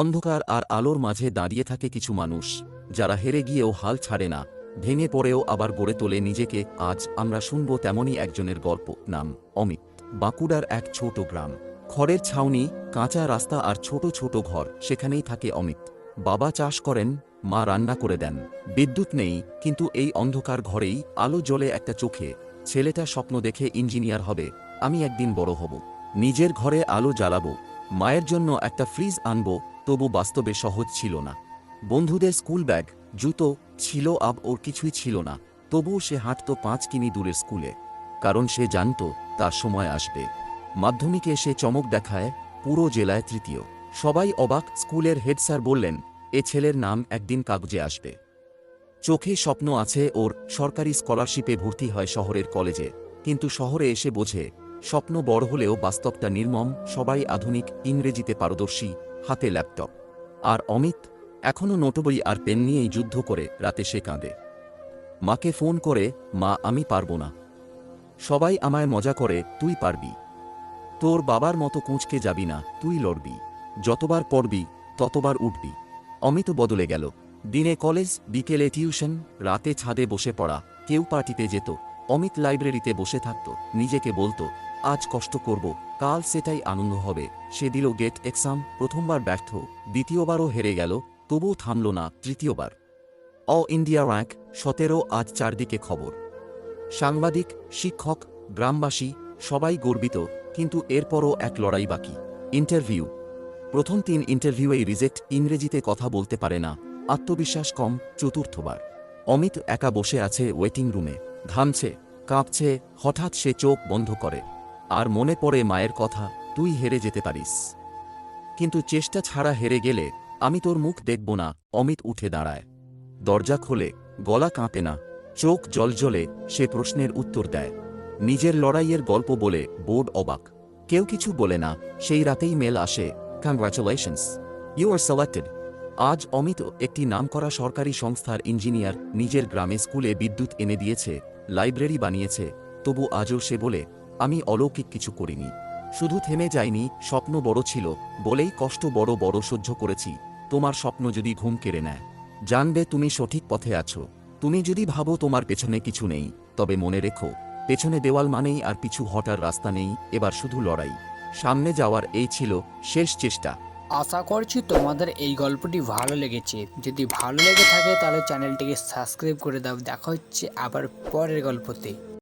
অন্ধকার আর আলোর মাঝে দাঁড়িয়ে থাকে কিছু মানুষ, যারা হেরে গিয়েও হাল ছাড়ে না, ভেঙে পড়েও আবার গড়ে তোলে নিজেকে। আজ আমরা শুনব তেমনই একজনের গল্প, নাম অমিত। বাঁকুড়ার এক ছোট গ্রাম। খড়ের ছাউনি, কাঁচা রাস্তা আর ছোট ছোট ঘর, সেখানেই থাকে অমিত। বাবা চাষ করেন, মা রান্না করে দেন। বিদ্যুৎ নেই, কিন্তু এই অন্ধকার ঘরেই আলো জ্বলে একটা চোখে। ছেলেটা স্বপ্ন দেখে ইঞ্জিনিয়ার হবে, আমি একদিন বড় হব। নিজের ঘরে আলো জ্বালাবো মায়ের জন্য একটা ফ্রিজ আনব, তবু বাস্তবে সহজ ছিল না। বন্ধুদের স্কুল ব্যাগ, জুতো ছিল আব ওর কিছুই ছিল না, তবুও সে হাঁটত পাঁচ কিমি দূরের স্কুলে, কারণ সে জানত তার সময় আসবে। মাধ্যমিকে সে চমক দেখায় পুরো জেলায় তৃতীয়। সবাই অবাক স্কুলের হেড স্যার বললেন, এ ছেলের নাম একদিন কাগজে আসবে। চোখে স্বপ্ন আছে ওর সরকারি স্কলারশিপে ভর্তি হয় শহরের কলেজে, কিন্তু শহরে এসে বোঝে স্বপ্ন বড় হলেও বাস্তবটা নির্মম, সবাই আধুনিক, ইংরেজিতে পারদর্শী, হাতে ল্যাপটপ। আর অমিত এখনও নোটবই আর পেন নিয়েই যুদ্ধ করে রাতে সে কাঁদে। মাকে ফোন করে, মা, আমি পারব না। সবাই আমায় মজা করে, তুই পারবি। তোর বাবার মতো কুঁচকে যাবি না, তুই লড়বি। যতবার পড়বি, ততবার উঠবি। অমিত বদলে গেল। দিনে কলেজ, বিকেলে টিউশন, রাতে ছাদে বসে পড়া, কেউ পার্টিতে যেত। অমিত লাইব্রেরিতে বসে থাকত, নিজেকে বলতো, আজ কষ্ট করব, কাল সেটাই আনন্দ হবে। সে দিল, গেট এক্সাম, প্রথমবার ব্যর্থ, দ্বিতীয়বারও হেরে গেল, তবুও থামল না, তৃতীয়বার। অ ইন্ডিয়া র্যাঙ্ক, সতেরো, আজ চারদিকে খবর। সাংবাদিক, শিক্ষক, গ্রামবাসী, সবাই গর্বিত, কিন্তু এরপরও এক লড়াই বাকি। ইন্টারভিউ। প্রথম তিন ইন্টারভিউয়েই রিজেক্ট, ইংরেজিতে কথা বলতে পারে না, আত্মবিশ্বাস কম, চতুর্থবার। অমিত একা বসে আছে ওয়েটিং রুমে। ঘামছে, কাঁপছে, হঠাৎ সে চোখ বন্ধ করে। আর মনে পড়ে মায়ের কথা, তুই হেরে যেতে পারিস। কিন্তু চেষ্টা ছাড়া হেরে গেলে আমি তোর মুখ দেখব না। অমিত উঠে দাঁড়ায়। দরজা খোলে, গলা কাঁপে না। চোখ জলজলে, সে প্রশ্নের উত্তর দেয়। নিজের লড়াইয়ের গল্প বলে বোর্ড অবাক। কেউ কিছু বলে না, সেই রাতেই মেল আসে কংগ্রাচুলেশনস ইউ আর সিলেক্টেড আজ অমিত একটি নামকরা সরকারি সংস্থার ইঞ্জিনিয়ার, নিজের গ্রামে স্কুলে বিদ্যুৎ এনে দিয়েছে। লাইব্রেরি বানিয়েছে, তবু আজও সে বলে, আমি অলৌকিক কিছু করিনি। শুধু থেমে যায়নি স্বপ্ন বড় ছিল, বলেই কষ্ট বড় বড় সহ্য করেছি। তোমার স্বপ্ন যদি ঘুম কেড়ে নেয়, জানবে তুমি সঠিক পথে আছো। তুমি যদি ভাবো তোমার পেছনে কিছু নেই, তবে মনে রেখো, পেছনে দেওয়াল মানেই আর পিছু হটার রাস্তা নেই, এবার শুধু লড়াই। সামনে যাওয়ার এই ছিল শেষ চেষ্টা। আশা করছি তোমাদের এই গল্পটি ভালো লেগেছে। যদি ভালো লেগে থাকে তাহলে চ্যানেলটিকে সাবস্ক্রাইব করে দাও। দেখা হচ্ছে আবার পরের গল্পতে।